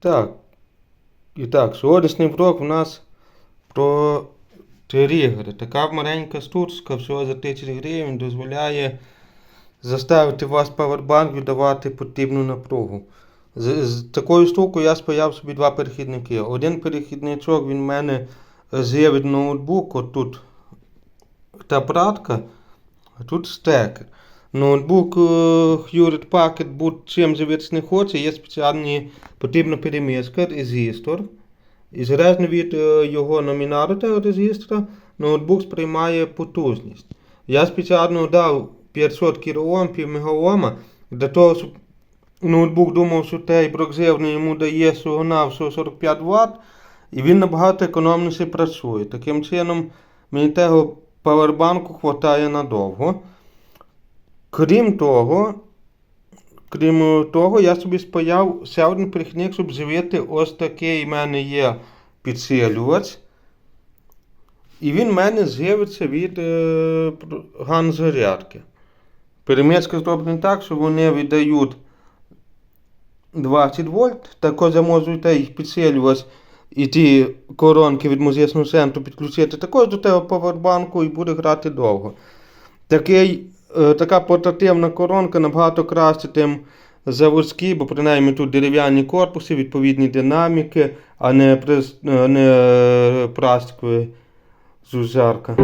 Так. І так, сьогоднішній влог у нас про тригери. Така маленька штучка, всього за 1000 гривень, дозволяє заставити вас павербанк віддавати потрібну напругу. З, з такою штукою я спаяв собі два перехідники. Один перехідничок він в мене з'є від ноутбуку, тут та пратка, а тут стекер. Ноутбук е, Hewlett Packard будь-чим живець не хоче, є спеціальні потрібна переміска, резистор. І залежно від е, його номіналу того резистора, ноутбук сприймає потужність. Я спеціально дав 500 кОм, пів мегаома, для того, щоб ноутбук думав, що той брокзивний йому дає всього на 45 Вт, і він набагато економніше працює. Таким чином, мені того павербанку вистачає надовго. Крім того, крім того, я собі спаяв ще один перехідник, щоб живити ось такий в мене є підсилювач. І він в мене з'явиться від е, ганзарядки. Перемичка зроблена так, що вони віддають 20 вольт, також я можу той підсилювач і ті коронки від музичного центру підключити також до того павербанку і буде грати довго. Такий, Е, така портативна коронка набагато краще, тим заводські, бо принаймні тут дерев'яні корпуси, відповідні динаміки, а не при, е, не е, праскви зузярка.